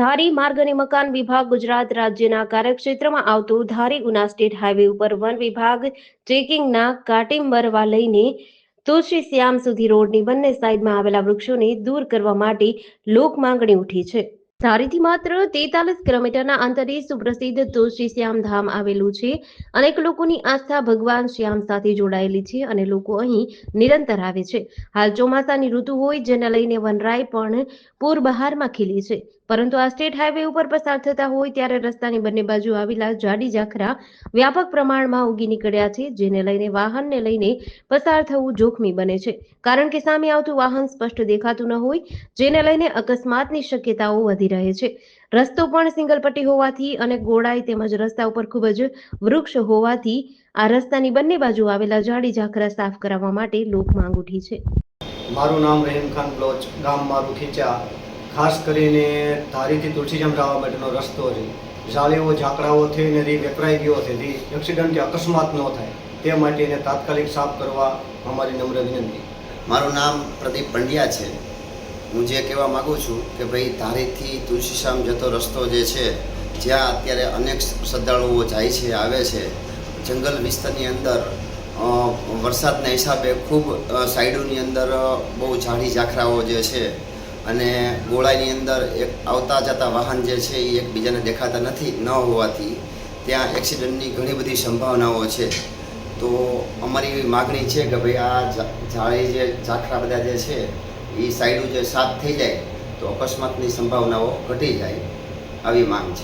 ધારી માર્ગ અને મકાન વિભાગ ગુજરાત રાજ્યના કાર્યક્ષેત્રમાં આવતું ધારી ઉના સ્ટેટ હાઈવે ઉપર વન વિભાગ ચેકિંગના કાટિંબરવા લઈને તુલસી શ્યામ સુધી રોડની બંને સાઈડમાં આવેલા વૃક્ષોને દૂર કરવા માટે લોક માંગણી ઉઠી છે. ધારીથી માત્ર તેતાલીસ કિલોમીટરના અંતરે સુપ્રસિદ્ધ તુલસી શ્યામ ધામ આવેલું છે. અનેક લોકોની આસ્થા ભગવાન શ્યામ સાથે જોડાયેલી છે અને લોકો અહીં નિરંતર આવે છે. હાલ ચોમાસાની ઋતુ હોય જેને લઈને વનરાય પણ પૂર બહારમાં ખીલી છે. પરંતુ આ સ્ટેટ હાઈવે ઉપર પસાર થતા હોય ત્યારે રસ્તાની બંને બાજુ આવેલા જાડી ઝાખરા વ્યાપક પ્રમાણમાં ઉગી નીકળ્યા છે, જેને લઈને વાહનને લઈને પસાર થવું જોખમી બને છે. કારણ કે સામે આવતું વાહન સ્પષ્ટ દેખાતું ન હોય, જેને લઈને અકસ્માતની શક્યતાઓ વધી રહે છે. રસ્તો પણ સિંગલ પટ્ટી હોવાથી અને ગોળાઈ તેમજ રસ્તા ઉપર ખૂબ જ વૃક્ષ હોવાથી આ રસ્તાની બંને બાજુ આવેલા જાડી ઝાખરા સાફ કરાવવા માટે લોક માંગ ઉઠી છે. મારું નામ રહીમ ખાન બ્લોચ ગામ મારું ખીચા. ખાસ કરીને ધારીથી તુલસીજામ જવા માટેનો રસ્તો છે. જાળીઓ ઝાકડાઓ થઈને રી વેપરાઈ ગયો છે. રી એક્સિડન્ટ કે અકસ્માત ન થાય. તે માટે એને તાત્કાલિક સાફ કરવા અમારી નમ્ર વિનંતી. મારું નામ પ્રદીપ પંડ્યા છે. હું જે કહેવા માગું છું કે ભાઈ ધારીથી તુલસીશ્યામ જતો રસ્તો જે છે, જ્યાં અત્યારે અનેક શ્રદ્ધાળુઓ જાય છે, આવે છે, જંગલ વિસ્તારની અંદર વરસાદના હિસાબે ખૂબ સાઈડોની અંદર બહુ ઝાડી ઝાખરાઓ જે છે અને ગોળાની અંદર એક આવતા જતા વાહન જે છે એ એકબીજાને દેખાતા નથી, ન હોવાથી ત્યાં એક્સિડન્ટની ઘણી બધી સંભાવનાઓ છે. તો અમારી એવી માગણી છે કે ભાઈ આ ઝાડી જે ઝાખરા બધા જે છે એ સાઈડો જો સાફ થઈ જાય તો અકસ્માતની સંભાવનાઓ ઘટી જાય આવી માંગ છે.